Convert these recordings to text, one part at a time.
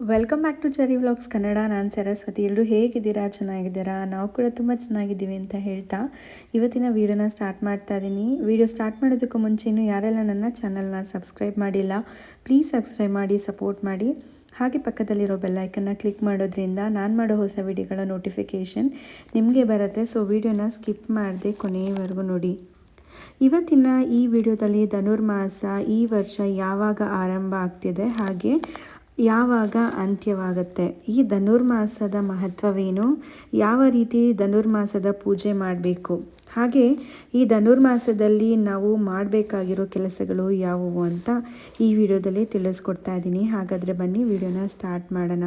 Welcome back to Cheri vlogs Kannada ನಾನು ಸರಸ್ವತಿ. ಎಲ್ಲರೂ ಹೇಗಿದ್ದೀರಾ? ಚೆನ್ನಾಗಿದ್ದೀರಾ? ನಾವು ಕೂಡ ತುಂಬ ಚೆನ್ನಾಗಿದ್ದೀವಿ ಅಂತ ಹೇಳ್ತಾ ಇವತ್ತಿನ ವೀಡಿಯೋನ ಸ್ಟಾರ್ಟ್ ಮಾಡ್ತಾ ಇದ್ದೀನಿ ವೀಡಿಯೋ ಸ್ಟಾರ್ಟ್ ಮಾಡೋದಕ್ಕೂ ಮುಂಚೆನೂ ಯಾರೆಲ್ಲ ನನ್ನ ಚಾನಲ್ನ ಸಬ್ಸ್ಕ್ರೈಬ್ ಮಾಡಿಲ್ಲ ಪ್ಲೀಸ್ ಸಬ್ಸ್ಕ್ರೈಬ್ ಮಾಡಿ ಸಪೋರ್ಟ್ ಮಾಡಿ. ಹಾಗೆ ಪಕ್ಕದಲ್ಲಿರೋ ಬೆಲ್ಲೈಕನ್ನ ಕ್ಲಿಕ್ ಮಾಡೋದ್ರಿಂದ ನಾನು ಮಾಡೋ ಹೊಸ ವಿಡಿಯೋಗಳ ನೋಟಿಫಿಕೇಷನ್ ನಿಮಗೆ ಬರುತ್ತೆ. ಸೊ ವೀಡಿಯೋನ ಸ್ಕಿಪ್ ಮಾಡದೆ ಕೊನೆಯವರೆಗೂ ನೋಡಿ. ಇವತ್ತಿನ ಈ ವಿಡಿಯೋದಲ್ಲಿ ಧನುರ್ಮಾಸ ಈ ವರ್ಷ ಯಾವಾಗ ಆರಂಭ ಆಗ್ತಿದೆ? ಹಾಗೆ ಯಾವಾಗ ಅಂತ್ಯವಾಗುತ್ತೆ? ಈ ಧನುರ್ಮಾಸದ ಮಹತ್ವವೇನು? ಯಾವ ರೀತಿ ಧನುರ್ಮಾಸದ ಪೂಜೆ ಮಾಡಬೇಕು? ಹಾಗೆ ಈ ಧನುರ್ಮಾಸದಲ್ಲಿ ನಾವು ಮಾಡಬೇಕಾಗಿರೋ ಕೆಲಸಗಳು ಯಾವುವು ಅಂತ ಈ ವಿಡಿಯೋದಲ್ಲಿ ತಿಳಿಸ್ಕೊಡ್ತಾ ಇದ್ದೀನಿ. ಹಾಗಾದರೆ ಬನ್ನಿ, ವಿಡಿಯೋನ ಸ್ಟಾರ್ಟ್ ಮಾಡೋಣ.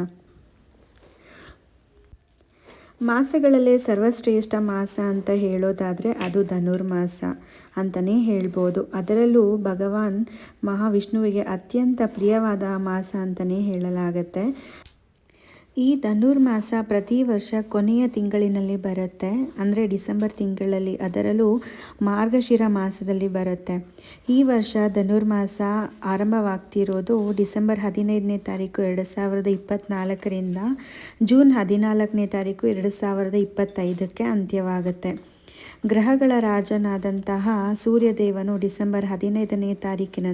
ಮಾಸಗಳಲ್ಲೇ ಸರ್ವಶ್ರೇಷ್ಠ ಮಾಸ ಅಂತ ಹೇಳೋದಾದರೆ ಅದು ಧನುರ್ಮಾಸ ಅಂತಲೇ ಹೇಳ್ಬೋದು. ಅದರಲ್ಲೂ ಭಗವಾನ್ ಮಹಾವಿಷ್ಣುವಿಗೆ ಅತ್ಯಂತ ಪ್ರಿಯವಾದ ಮಾಸ ಅಂತಲೇ ಹೇಳಲಾಗತ್ತೆ. ಈ ಧನುರ್ಮಾಸ ಪ್ರತಿ ವರ್ಷ ಕೊನೆಯ ತಿಂಗಳಿನಲ್ಲಿ ಬರುತ್ತೆ, ಅಂದರೆ ಡಿಸೆಂಬರ್ ತಿಂಗಳಲ್ಲಿ. ಅದರಲ್ಲೂ ಮಾರ್ಗಶಿರ ಮಾಸದಲ್ಲಿ ಬರುತ್ತೆ. ಈ ವರ್ಷ ಧನುರ್ಮಾಸ ಆರಂಭವಾಗ್ತಿರೋದು ಡಿಸೆಂಬರ್ ಹದಿನೈದನೇ ತಾರೀಕು ಎರಡು ಸಾವಿರದ ಇಪ್ಪತ್ತ್ನಾಲ್ಕರಿಂದ ಜೂನ್ ಹದಿನಾಲ್ಕನೇ ತಾರೀಕು ಎರಡು ಸಾವಿರದ ಇಪ್ಪತ್ತೈದಕ್ಕೆ ಅಂತ್ಯವಾಗುತ್ತೆ. ಗ್ರಹಗಳ ರಾಜನಾದಂತಹ ಸೂರ್ಯದೇವನು ಡಿಸೆಂಬರ್ ಹದಿನೈದನೇ ತಾರೀಕಿನ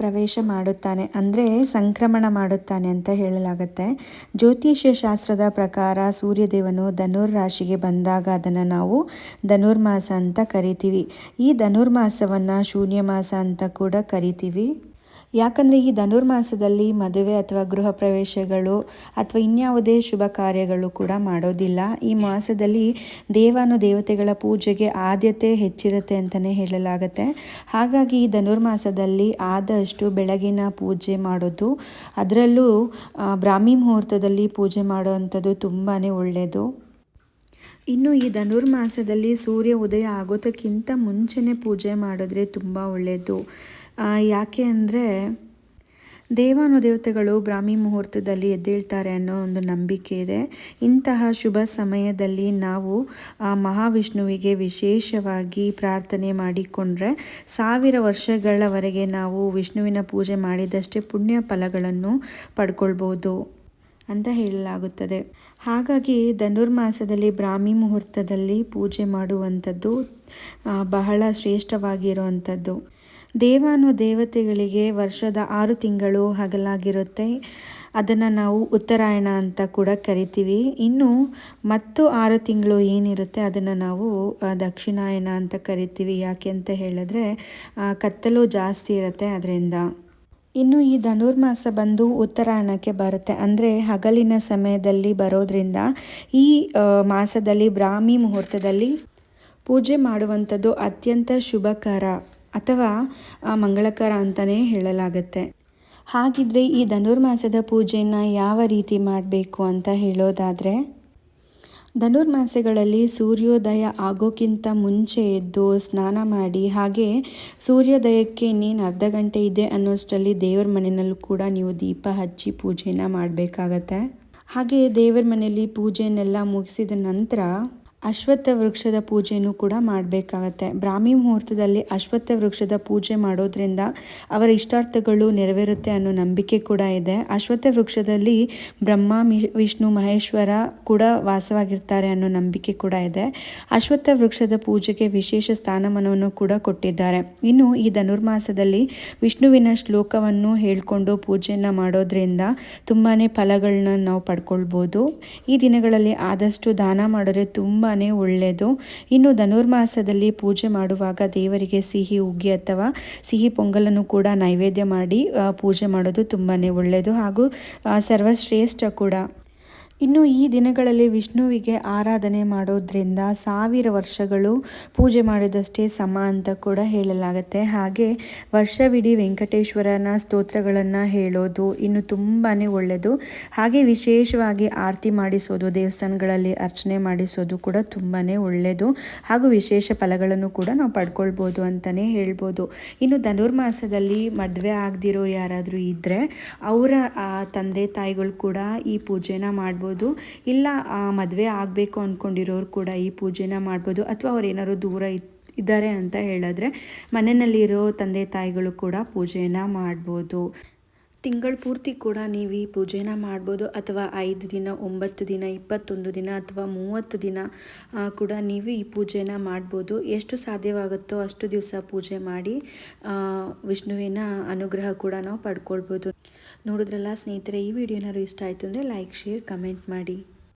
ಪ್ರವೇಶ ಮಾಡುತ್ತಾನೆ, ಅಂದರೆ ಸಂಕ್ರಮಣ ಮಾಡುತ್ತಾನೆ ಅಂತ ಹೇಳಲಾಗುತ್ತೆ. ಜ್ಯೋತಿಷ್ಯ ಶಾಸ್ತ್ರದ ಪ್ರಕಾರ ಸೂರ್ಯದೇವನು ಧನುರ್ ರಾಶಿಗೆ ಬಂದಾಗ ಅದನ್ನು ನಾವು ಧನುರ್ಮಾಸ ಅಂತ ಕರಿತೀವಿ. ಈ ಧನುರ್ಮಾಸವನ್ನು ಶೂನ್ಯ ಮಾಸ ಅಂತ ಕೂಡ ಕರಿತೀವಿ. ಯಾಕಂದರೆ ಈ ಧನುರ್ಮಾಸದಲ್ಲಿ ಮದುವೆ ಅಥವಾ ಗೃಹ ಪ್ರವೇಶಗಳು ಅಥವಾ ಇನ್ಯಾವುದೇ ಶುಭ ಕಾರ್ಯಗಳು ಕೂಡ ಮಾಡೋದಿಲ್ಲ. ಈ ಮಾಸದಲ್ಲಿ ದೇವಾನು ದೇವತೆಗಳ ಪೂಜೆಗೆ ಆದ್ಯತೆ ಹೆಚ್ಚಿರುತ್ತೆ ಅಂತಲೇ ಹೇಳಲಾಗುತ್ತೆ. ಹಾಗಾಗಿ ಈ ಧನುರ್ಮಾಸದಲ್ಲಿ ಆದಷ್ಟು ಬೆಳಗಿನ ಪೂಜೆ ಮಾಡೋದು, ಅದರಲ್ಲೂ ಬ್ರಾಹ್ಮಿ ಮುಹೂರ್ತದಲ್ಲಿ ಪೂಜೆ ಮಾಡುವಂಥದ್ದು ತುಂಬಾ ಒಳ್ಳೆಯದು ಇನ್ನು ಈ ಧನುರ್ಮಾಸದಲ್ಲಿ ಸೂರ್ಯ ಉದಯ ಆಗೋದಕ್ಕಿಂತ ಮುಂಚೆನೇ ಪೂಜೆ ಮಾಡಿದ್ರೆ ತುಂಬ ಒಳ್ಳೆಯದು ಯಾಕೆ ಅಂದರೆ ದೇವಾನುದೇವತೆಗಳು ಬ್ರಾಹ್ಮಿ ಮುಹೂರ್ತದಲ್ಲಿ ಎದ್ದೇಳ್ತಾರೆ ಅನ್ನೋ ಒಂದು ನಂಬಿಕೆ ಇದೆ. ಇಂತಹ ಶುಭ ಸಮಯದಲ್ಲಿ ನಾವು ಮಹಾವಿಷ್ಣುವಿಗೆ ವಿಶೇಷವಾಗಿ ಪ್ರಾರ್ಥನೆ ಮಾಡಿಕೊಂಡ್ರೆ ಸಾವಿರ ವರ್ಷಗಳವರೆಗೆ ನಾವು ವಿಷ್ಣುವಿನ ಪೂಜೆ ಮಾಡಿದಷ್ಟೇ ಪುಣ್ಯ ಫಲಗಳನ್ನು ಪಡ್ಕೊಳ್ಬೋದು ಅಂತ ಹೇಳಲಾಗುತ್ತದೆ. ಹಾಗಾಗಿ ಧನುರ್ಮಾಸದಲ್ಲಿ ಬ್ರಾಹ್ಮಿ ಮುಹೂರ್ತದಲ್ಲಿ ಪೂಜೆ ಮಾಡುವಂಥದ್ದು ಬಹಳ ಶ್ರೇಷ್ಠವಾಗಿರುವಂಥದ್ದು. ದೇವಾನು ದೇವತೆಗಳಿಗೆ ವರ್ಷದ ಆರು ತಿಂಗಳು ಹಗಲಾಗಿರುತ್ತೆ. ಅದನ್ನು ನಾವು ಉತ್ತರಾಯಣ ಅಂತ ಕೂಡ ಕರಿತೀವಿ. ಇನ್ನು ಮತ್ತು ಆರು ತಿಂಗಳು ಏನಿರುತ್ತೆ ಅದನ್ನು ನಾವು ದಕ್ಷಿಣಾಯಣ ಅಂತ ಕರಿತೀವಿ. ಯಾಕೆ ಅಂತ ಹೇಳಿದ್ರೆ ಕತ್ತಲು ಜಾಸ್ತಿ ಇರುತ್ತೆ ಅದರಿಂದ. ಇನ್ನು ಈ ಧನುರ್ಮಾಸ ಬಂದು ಉತ್ತರಾಯಣಕ್ಕೆ ಬರುತ್ತೆ. ಅಂದರೆ ಹಗಲಿನ ಸಮಯದಲ್ಲಿ ಬರೋದ್ರಿಂದ ಈ ಮಾಸದಲ್ಲಿ ಬ್ರಾಹ್ಮಿ ಮುಹೂರ್ತದಲ್ಲಿ ಪೂಜೆ ಮಾಡುವಂಥದ್ದು ಅತ್ಯಂತ ಶುಭಕರ. ಅಥವಾ ಮಂಗಳಕರ ಅಂತಲೇ ಹೇಳಲಾಗುತ್ತೆ. ಹಾಗಿದ್ರೆ ಈ ಧನುರ್ಮಾಸದ ಪೂಜೆಯನ್ನು ಯಾವ ರೀತಿ ಮಾಡಬೇಕು ಅಂತ ಹೇಳೋದಾದರೆ, ಧನುರ್ಮಾಸಗಳಲ್ಲಿ ಸೂರ್ಯೋದಯ ಆಗೋಕ್ಕಿಂತ ಮುಂಚೆ ಎದ್ದು ಸ್ನಾನ ಮಾಡಿ, ಹಾಗೆ ಸೂರ್ಯೋದಯಕ್ಕೆ ಇನ್ನೇನು ಅರ್ಧ ಗಂಟೆ ಇದೆ ಅನ್ನೋಷ್ಟರಲ್ಲಿ ದೇವರ ಮನೆಯಲ್ಲೂ ಕೂಡ ನೀವು ದೀಪ ಹಚ್ಚಿ ಪೂಜೆನ ಮಾಡಬೇಕಾಗತ್ತೆ. ಹಾಗೆ ದೇವರ ಮನೆಯಲ್ಲಿ ಪೂಜೆಯನ್ನೆಲ್ಲ ಮುಗಿಸಿದ ನಂತರ ಅಶ್ವತ್ಥ ವೃಕ್ಷದ ಪೂಜೆಯೂ ಕೂಡ ಮಾಡಬೇಕಾಗತ್ತೆ. ಬ್ರಾಹ್ಮಿ ಮುಹೂರ್ತದಲ್ಲಿ ಅಶ್ವತ್ಥ ವೃಕ್ಷದ ಪೂಜೆ ಮಾಡೋದ್ರಿಂದ ಅವರ ಇಷ್ಟಾರ್ಥಗಳು ನೆರವೇರುತ್ತೆ ಅನ್ನೋ ನಂಬಿಕೆ ಕೂಡ ಇದೆ. ಅಶ್ವತ್ಥ ವೃಕ್ಷದಲ್ಲಿ ಬ್ರಹ್ಮ ವಿಷ್ಣು, ಮಹೇಶ್ವರ ಕೂಡ ವಾಸವಾಗಿರ್ತಾರೆ ಅನ್ನೋ ನಂಬಿಕೆ ಕೂಡ ಇದೆ. ಅಶ್ವತ್ಥ ವೃಕ್ಷದ ಪೂಜೆಗೆ ವಿಶೇಷ ಸ್ಥಾನಮಾನವನ್ನು ಕೂಡ ಕೊಟ್ಟಿದ್ದಾರೆ. ಇನ್ನು ಈ ಧನುರ್ಮಾಸದಲ್ಲಿ ವಿಷ್ಣುವಿನ ಶ್ಲೋಕವನ್ನು ಹೇಳಿಕೊಂಡು ಪೂಜೆಯನ್ನು ಮಾಡೋದ್ರಿಂದ ತುಂಬಾ ಫಲಗಳನ್ನ ನಾವು ಪಡ್ಕೊಳ್ಬೋದು. ಈ ದಿನಗಳಲ್ಲಿ ಆದಷ್ಟು ದಾನ ಮಾಡಿದ್ರೆ ತುಂಬ ಒಳ್ಳೆಯದು ಇನ್ನು ಧನುರ್ಮಾಸದಲ್ಲಿ ಪೂಜೆ ಮಾಡುವಾಗ ದೇವರಿಗೆ ಸಿಹಿ, ಉಗ್ಗಿ ಅಥವಾ ಸಿಹಿ ಪೊಂಗಲನ್ನು ಕೂಡ ನೈವೇದ್ಯ ಮಾಡಿ ಪೂಜೆ ಮಾಡೋದು ತುಂಬಾ ಒಳ್ಳೆಯದು ಹಾಗೂ ಸರ್ವಶ್ರೇಷ್ಠ ಕೂಡ. ಇನ್ನು ಈ ದಿನಗಳಲ್ಲಿ ವಿಷ್ಣುವಿಗೆ ಆರಾಧನೆ ಮಾಡೋದ್ರಿಂದ ಸಾವಿರ ವರ್ಷಗಳು ಪೂಜೆ ಮಾಡಿದಷ್ಟೇ ಸಮ ಅಂತ ಕೂಡ ಹೇಳಲಾಗುತ್ತೆ. ಹಾಗೆ ವರ್ಷವಿಡೀ ವೆಂಕಟೇಶ್ವರನ ಸ್ತೋತ್ರಗಳನ್ನು ಹೇಳೋದು ಇನ್ನು ತುಂಬಾ ಒಳ್ಳೆಯದು ಹಾಗೆ ವಿಶೇಷವಾಗಿ ಆರತಿ ಮಾಡಿಸೋದು, ದೇವಸ್ಥಾನಗಳಲ್ಲಿ ಅರ್ಚನೆ ಮಾಡಿಸೋದು ಕೂಡ ತುಂಬಾ ಒಳ್ಳೆಯದು ಹಾಗೂ ವಿಶೇಷ ಫಲಗಳನ್ನು ಕೂಡ ನಾವು ಪಡ್ಕೊಳ್ಬೋದು ಅಂತಲೇ ಹೇಳ್ಬೋದು. ಇನ್ನು ಧನುರ್ಮಾಸದಲ್ಲಿ ಮದುವೆ ಆಗದಿರೋ ಯಾರಾದರೂ ಇದ್ದರೆ ಅವರ ತಂದೆ ತಾಯಿಗಳು ಕೂಡ ಈ ಪೂಜೆನ ಮಾಡ್ಬೋದು. ಇಲ್ಲ ಮದುವೆ ಆಗಬೇಕು ಅಂದ್ಕೊಂಡಿರೋರು ಕೂಡ ಈ ಪೂಜೆನ ಮಾಡ್ಬೋದು ಅಥವಾ ಅವ್ರು ಏನಾದ್ರು ದೂರ ಇದ್ದಾರೆ ಅಂತ ಹೇಳಿದ್ರೆ ಮನೆಯಲ್ಲಿರೋ ತಂದೆ ತಾಯಿಗಳು ಕೂಡ ಪೂಜೆನ ಮಾಡ್ಬೋದು. ತಿಂಗಳ ಪೂರ್ತಿ ಕೂಡ ನೀವು ಈ ಪೂಜೆನ ಮಾಡ್ಬೋದು ಅಥವಾ ಐದು ದಿನ, ಒಂಬತ್ತು ದಿನ, ಇಪ್ಪತ್ತೊಂದು ದಿನ ಅಥವಾ ಮೂವತ್ತು ದಿನ ಕೂಡ ನೀವು ಈ ಪೂಜೆನ ಮಾಡ್ಬೋದು. ಎಷ್ಟು ಸಾಧ್ಯವಾಗುತ್ತೋ ಅಷ್ಟು ದಿವಸ ಪೂಜೆ ಮಾಡಿ ವಿಷ್ಣುವಿನ ಅನುಗ್ರಹ ಕೂಡ ನಾವು ಪಡ್ಕೊಳ್ಬೋದು. ನೋಡಿದ್ರಲ್ಲ ಸ್ನೇಹಿತರೆ ಈ ವಿಡಿಯೋ ಏನಾದ್ರು ಇಷ್ಟ ಆಯಿತು ಅಂದರೆ ಲೈಕ್ ಶೇರ್ ಕಮೆಂಟ್ ಮಾಡಿ.